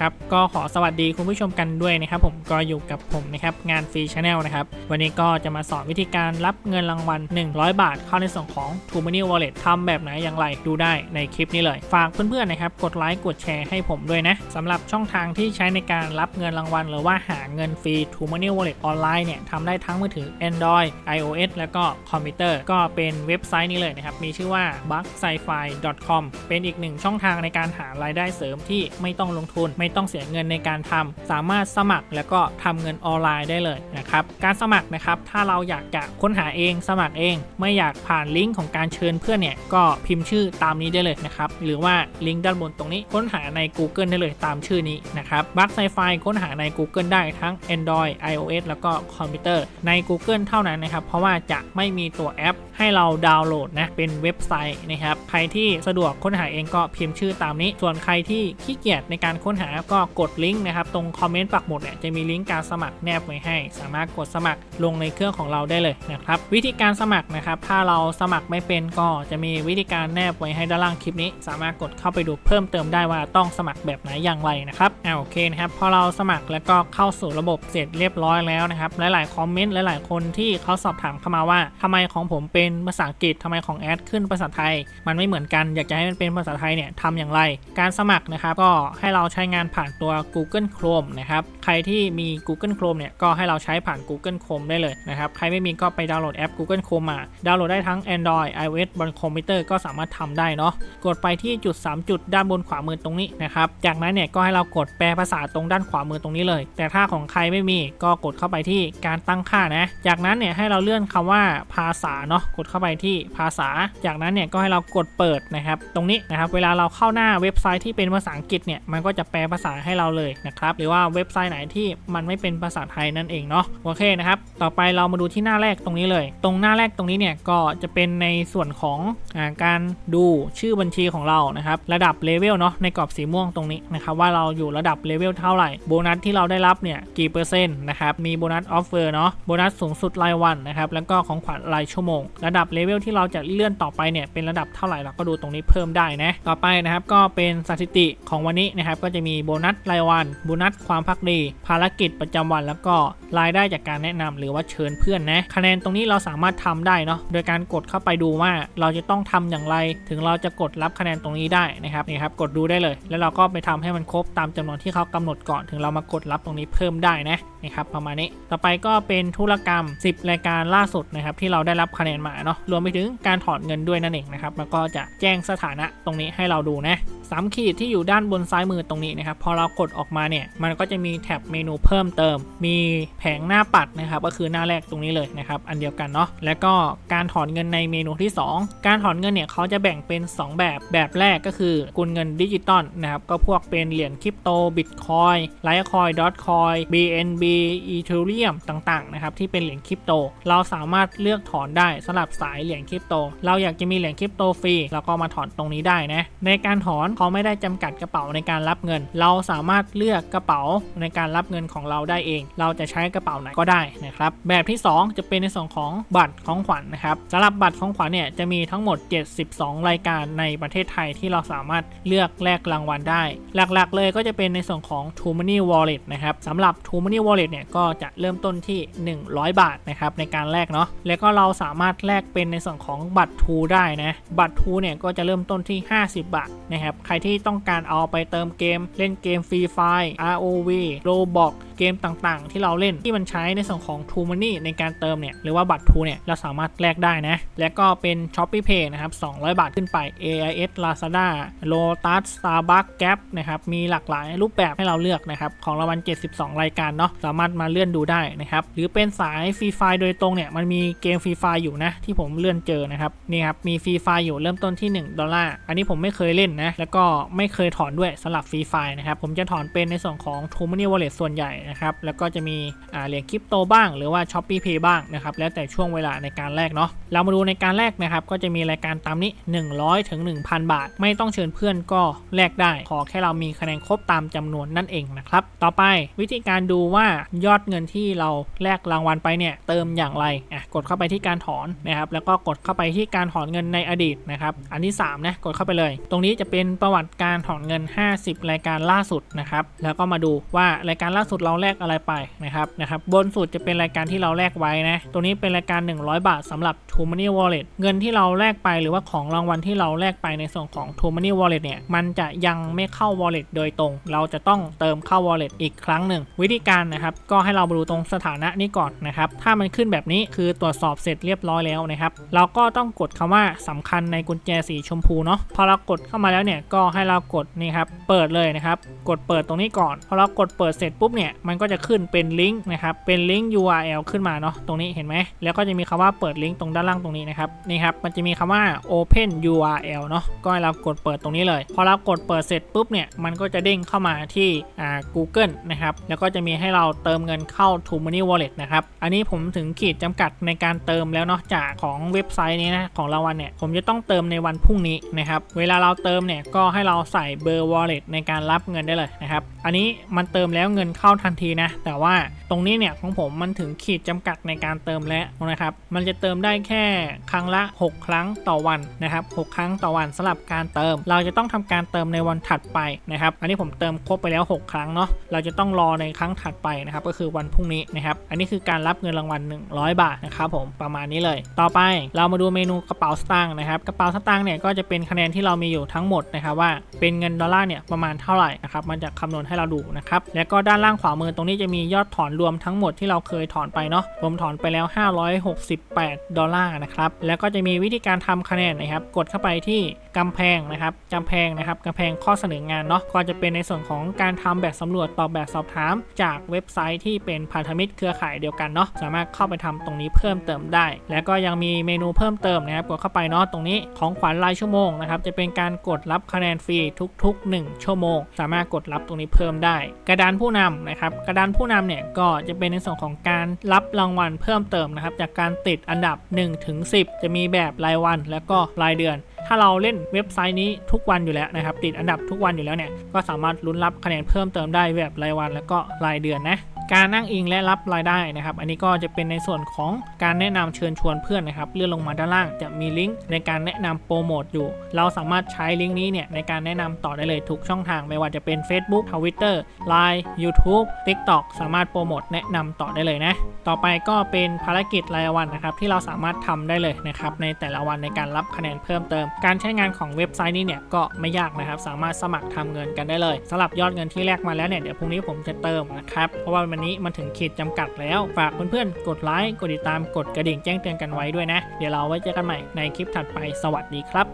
ครับก็ขอสวัสดีคุณผู้ชมกันด้วยนะครับผมก็อยู่กับผมนะครับงานฟรีชาแนลนะครับวันนี้ก็จะมาสอนวิธีการรับเงินรางวัล 100 บาท เข้าในส่วนของ t o Money Wallet ทำแบบไหนอย่างไรดูได้ในคลิปนี้เลย ฝากเพื่อนๆนะครับกดไลค์กดแชร์ให้ผมด้วยนะสำหรับช่องทางที่ใช้ในการรับเงินรางวัล หรือว่าหาเงินฟรี t o Money Wallet ออนไลน์เนี่ยทำได้ทั้งมือถือ Android iOS แล้วก็คอมพิวเตอร์ ก็เป็นเว็บไซต์นี้เลยนะครับมีชื่อว่า b u g s c i f i com เป็นอีกหนึ่งช่องทางในการหารายได้เสริมที่ไม่ต้องลงทุนไม่ต้องเสียเงินในการทำสามารถสมัครแล้วก็ทำเงินออนไลน์ได้เลยนะครับการสมัครนะครับถ้าเราอยากจะค้นหาเองสมัครเอง ไม่อยากผ่านลิงก์ของการเชิญเพื่อนเนี่ยก็พิมพ์ชื่อตามนี้ได้เลยนะครับหรือว่าลิงก์ด้านบนตรงนี้ค้นหาใน Google ได้เลยตามชื่อนี้นะครับบัคไซไฟค้นหาใน Google ได้ทั้ง Android iOS แล้วก็คอมพิวเตอร์ใน Google เท่านั้นนะครับเพราะว่าจะไม่มีตัวแอป ให้เราดาวน์โหลดนะเป็นเว็บไซต์นะครับใครที่สะดวกค้นหาเองก็พิมพ์ชื่อตามนี้ ส่วนใครที่ขี้เกียจในการค้นหาก็กดลิงก์นะครับตรงคอมเมนต์ปักหมุดเนี่ยจะมีลิงก์การสมัครแนบไว้ให้ สามารถกดสมัครลงในเครื่องของเราได้เลยนะครับวิธีการสมัครนะครับถ้าเราสมัครไม่เป็นก็จะมีวิธีการแนบไว้ให้ด้านล่างคลิปนี้ สามารถกดเข้าไปดูเพิ่มเติมได้ว่าต้องสมัครแบบไหนอย่างไรนะครับอ่าโอเคนะครับพอเราสมัครแล้วก็เข้าสู่ระบบเสร็จเรียบร้อยแล้วนะครับหลายๆคอมเมนต์หลาย ๆ คนที่เขาสอบถามเข้ามาว่าทำไมของผมเป็นภาษาอังกฤษทำไมของแอดขึ้นภาษาไทย มันไม่เหมือนกันอยากจะให้มันเป็นภาษาไทยเนี่ยทำอย่างไร การสมัครนะครับก็ให้เราใช้งานผ่านตัว Google Chrome นะครับใครที่มี Google Chrome เนี่ยก็ให้เราใช้ผ่าน Google Chrome ได้เลยนะครับใครไม่มีก็ไปดาวน์โหลดแอป Google Chrome มาดาวน์โหลดได้ทั้ง Android iOS บนคอมพิวเตอร์ก็สามารถทำได้เนาะกดไปที่จุด 3 จุดด้านบนขวามือตรงนี้นะครับจากนั้นเนี่ยก็ให้เรากดแปลภาษาตรงด้านขวามือตรงนี้เลย แต่ถ้าของใครไม่มีก็กดเข้าไปที่การตั้งค่านะ จากนั้นเนี่ยให้เราเลื่อนคำว่าภาษาเนาะกดเข้าไปที่ภาษา จากนั้นเนี่ยก็ให้เรากดเปิดนะครับ ตรงนี้นะครับ เวลาเราเข้าหน้าเว็บไซต์ที่เป็นภาษาอังกฤษเนี่ย มันก็จะแปลภาษาให้เราเลยนะครับ หรือว่าเว็บไซต์ไหนที่มันไม่เป็นภาษาไทยนั่นเองเนาะ โอเคนะครับ ต่อไปเรามาดูที่หน้าแรกตรงนี้เลย ตรงหน้าแรกตรงนี้เนี่ยก็จะเป็นในส่วนของอการดูชื่อบัญชีของเรานะครับ ระดับเลเวลเนาะ ในกรอบสีม่วงตรงนี้นะครับว่าเราอยู่ระดับเลเวลเท่าไหร่ โบนัสที่เราได้รับเนี่ยกี่เปอร์เซ็นต์นะครับ มีโบนัสออฟเฟอร์เนาะ โบนัสสูงสุดรายวันนะครับ แล้วก็ของขวัญรายชั่วโมงระดับเลเวลที่เราจะเลื่อนต่อไปเนี่ยเป็นระดับเท่าไหร่เราก็ดูตรงนี้เพิ่มได้นะต่อไปนะครับก็เป็นสถิติของวันนี้นะครับก็จะมีโบนัสรายวันโบนัสความพักดี ภารกิจประจำวัน แล้วก็รายได้จากการแนะนำหรือว่าเชิญเพื่อนนะคะแนนตรงนี้เราสามารถทำได้เนาะโดยการกดเข้าไปดูว่าเราจะต้องทำอย่างไร ถึงเราจะกดรับคะแนนตรงนี้ได้นะครับนี่ครับกดดูได้เลย แล้วเราก็ไปทำให้มันครบตามจำนวนที่เขากำหนดก่อนถึงเรามากดรับตรงนี้เพิ่มได้นะ นะครับประมาณนี้ต่อไปก็เป็นธุรกรรม 10 รายการล่าสุดนะครับที่เราได้รับคะแนนมาเนาะรวมไปถึงการถอนเงินด้วยนั่นเองนะครับแล้วก็จะแจ้งสถานะตรงนี้ให้เราดูนะสามขีดที่อยู่ด้านบนซ้ายมือตรงนี้นะครับพอเรากดออกมาเนี่ยมันก็จะมีแท็บเมนูเพิ่มเติม มีแผงหน้าปัดนะครับก็คือหน้าแรกตรงนี้เลยนะครับอันเดียวกันเนาะแล้วก็การถอนเงินในเมนูที่ 2 การถอนเงินเนี่ยเขาจะแบ่งเป็น 2 แบบแบบแรกก็คือกุลเงินดิจิตอลนะครับก็พวกเป็นเหรียญคริปโตบิตคอยไลท์คอยดอทคอย BNB อีเทเรียมต่างๆนะครับที่เป็นเหรียญคริปโต เราสามารถเลือกถอนได้สำหรับสายเหรียญคริปโต เราอยากจะมีเหรียญคริปโตฟรีเราก็มาถอนตรงนี้ได้นะในการถอนเขาไม่ได้จำกัดกระเป๋าในการรับเงิน เราสามารถเลือกกระเป๋าในการรับเงินของเราได้เอง เราจะใช้กระเป๋าไหนก็ได้นะครับแบบที่ 2 จะเป็นในส่วนของบัตรของขวัญนนะครับสำหรับบัตรของขวัญเนี่ยจะมีทั้งหมด 72 รายการในประเทศไทยที่เราสามารถเลือกแลกรางวัลได้ หลักๆ เลยก็จะเป็นในส่วนของ t o Money Wallet นะครับสำหรับ t o Money Wallet เนี่ยก็จะเริ่มต้นที่ 100 บาทนะครับในการแลกเนาะแล้วก็เราสามารถแลกเป็นในส่วนของบัตร t o ได้นะบัตร t o เนี่ยก็จะเริ่มต้นที่ 50 บาทนะครับใครที่ต้องการเอาไปเติมเกม เล่นเกมฟรีไฟ ROV Roblox เกมต่างๆ ที่เราเล่นที่มันใช้ในส่วนของ t o Money ในการเติมเนี่ยหรือว่าบัตร t o เนี่ยเราสามารถแลกได้นะ แล้วก็เป็น Shopee Pay นะครับ 200 บาทขึ้นไป AIS Lazada Lotus Starbucks Gap นะครับมีหลากหลายรูปแบบให้เราเลือกนะครับของรางวัล 72 รายการเนาะามารถมาเลื่อนดูได้นะครับ หรือเป็นสายฟรีไฟโดยตรงเนี่ยมันมีเกมฟรีไฟอยู่นะ ที่ผมเลื่อนเจอนะครับนี่ครับมีฟรีไฟอยู่เริ่มต้นที่ 1 ดอลลาร์อันนี้ผมไม่เคยเล่นนะแล้วก็ไม่เคยถอนด้วยสำหรับฟรีไฟนะครับผมจะถอนเป็นในส่วนของ t o Money Wallet ส่วนใหญ่นะครับแล้วก็จะมีเหรียญคริปโตบ้าง หรือว่า s h o p e e Pay บ้างนะครับแล้วแต่ช่วงเวลาในการแลกเนาะเรามาดูในการแลกนะครับก็จะมีรายการตามนี้ 100ถึง1,000 บาท ไม่ต้องเชิญเพื่อนก็แลกได้ ขอแค่เรามีคะแนนครบตามจำนวนนั่นเองนะครับต่อไปวิธีการดูว่ายอดเงินที่เราแลกรางวัลไปเนี่ยเติมอย่างไรอะกดเข้าไปที่การถอนนะครับแล้วก็กดเข้าไปที่การถอนเงินในอดีตนะครับอันที่3นะกดเข้าไปเลย ตรงนี้จะเป็นประวัติการถอนเงิน 50 รายการล่าสุดนะครับแล้วก็มาดูว่ารายการล่าสุดเราแลกอะไรไปนะครับนะครับบนสุดจะเป็นรายการที่เราแลกไว้นะตรงนี้เป็นรายการ 100 บาทสำหรับ t o Money Wallet เงินที่เราแลกไปหรือว่าของรางวัลที่เราแลกไปในส่วนของ t o Money Wallet เนี่ยมันจะยังไม่เข้า Wallet โดยตรง เราจะต้องเติมเข้า Wallet อีกครั้งหนึ่งวิธีการนะครับก็ให้เรามาดูตรงสถานะนี้ก่อนนะครับถ้ามันขึ้นแบบนี้คือตรวจสอบเสร็จเรียบร้อยแล้วนะครับเราก็ต้องกดคำว่าสำคัญในกุญแจสีชมพูเนาะพอเรากดเข้ามาแล้วเนี่ยก็ให้เรากดนี่ครับเปิดเลยนะครับกดเปิดตรงนี้ก่อนพอเรากดเปิดเสร็จปุ๊บเนี่ยมันก็จะขึ้นเป็นลิงก์นะครับเป็นลิงก์ URL ขึ้นมาเนาะตรงนี้เห็นไหมแล้วก็จะมีคำว่าเปิดลิงก์ตรงด้านล่างตรงนี้นะครับนี่ครับมันจะมีคำว่า Open URL เนาะก็ให้เรากดเปิดตรงนี้เลย พอเรากดเปิดเสร็จปุ๊บเนี่ยมันก็จะเด้งเข้ามาที่อ่า Google นะครับแล้วก็จะมีให้เราเติมเงินเข้า t o Money Wallet นะครับ อันนี้ผมถึงขีดจำกัดในการเติมแล้วเนาะจากของเว็บไซต์นี้นะของรางวัลเนี่ยผมจะต้องเติมในวันพรุ่งนี้นะครับเวลาเราเติมเนี่ยก็ให้เราใส่เบอร์ wallet ในการรับเงินได้เลยนะครับอันนี้มันเติมแล้วเงินเข้าทันทีนะแต่ว่าตรงนี้เนี่ยของผมมันถึงขีดจำกัดในการเติมแล้วนะครับมันจะเติมได้แค่ครั้งละ 6 ครั้งต่อวันนะครับ6ครั้งต่อวันสำหรับการเติม เราจะต้องทำการเติมในวันถัดไปนะครับอันนี้ผมเติมครบไปแล้ว 6 ครั้งเนาะเราจะต้องรอในครั้งถัดไปนะครับก็คือวันพรุ่งนี้นะครับอันนี้คือการรับเงินรางวัล 100 บาทนะครับผมประมาณนี้เลย ต่อไปเรามาดูเมนูกระเป๋าสตางค์นะครับกระเป๋าสตางค์เนี่ยก็จะเป็นคะแนนที่เรามีอยู่ทั้งหมดนะครับว่าเป็นเงินดอลลาร์เนี่ยประมาณเท่าไหร่นะครับมันจะคำนวณให้เราดูนะครับแล้วก็ด้านล่างขวามือตรงนี้จะมียอดถอนรวมทั้งหมดที่เราเคยถอนไปเนาะผมถอนไปแล้ว 568 ดอลลาร์นะครับแล้วก็จะมีวิธีการทำคะแนนนะครับกดเข้าไปที่กำแพงนะครับกำแพงนะครับกำแพงข้อเสนองานเนาะก็จะเป็นในส่วนของการทำแบบสำรวจตอบแบบสอบถามจากเว็บไซต์ที่เป็นพันธมิตรเครือข่ายเดียวกันเนาะสามารถเข้าไปทำตรงนี้เพิ่มเติมได้ แล้วก็ยังมีเมนูเพิ่มเติมนะครับกดเข้าไปเนาะตรงนี้ของขวัญรายชั่วโมงนะครับจะเป็นการกดรับคะแนนฟรีทุก ๆ 1 ชั่วโมง สามารถกดรับตรงนี้เพิ่มได้ กระดานผู้นำนะครับกระดานผู้นำเนี่ยก็จะเป็นในส่วนของการรับรางวัลเพิ่มเติมนะครับจากการติดอันดับ1-10 จะมีแบบรายวัน แล้วก็รายเดือน ถ้าเราเล่นเว็บไซต์นี้ทุกวันอยู่แล้วนะครับติดอันดับทุกวันอยู่แล้วเนี่ยก็สามารถลุ้นรับคะแนนเพิ่มเติมได้แบบรายวันแล้วก็รายเดือนนะ การนั่งอิงและรับรายได้นะครับ อันนี้ก็จะเป็นในส่วนของการแนะนำเชิญชวนเพื่อนนะครับ เลื่อนลงมาด้านล่างจะมีลิงก์ในการแนะนำโปรโมทอยู่ เราสามารถใช้ลิงก์นี้เนี่ยในการแนะนำต่อได้เลยทุกช่องทาง ไม่ว่าจะเป็น Facebook Twitter Line YouTube TikTok สามารถโปรโมทแนะนำต่อได้เลยนะ ต่อไปก็เป็นภารกิจรายวันนะครับที่เราสามารถทำได้เลยนะครับในแต่ละวันในการรับคะแนนเพิ่มเติม การใช้งานของเว็บไซต์นี้เนี่ยก็ไม่ยากนะครับ สามารถสมัครทำเงินกันได้เลยสำหรับยอดเงินที่แลกมาแล้วเนี่ยเดี๋ยวพรุ่งนี้ผมจะเติมนะครับเพราะว่าวันนี้มันถึงขีดจำกัดแล้ว ฝากเพื่อนๆ กดไลค์ กดติดตาม กดกระดิ่งแจ้งเตือนกันไว้ด้วยนะ เดี๋ยวเราไว้เจอกันใหม่ในคลิปถัดไป สวัสดีครับ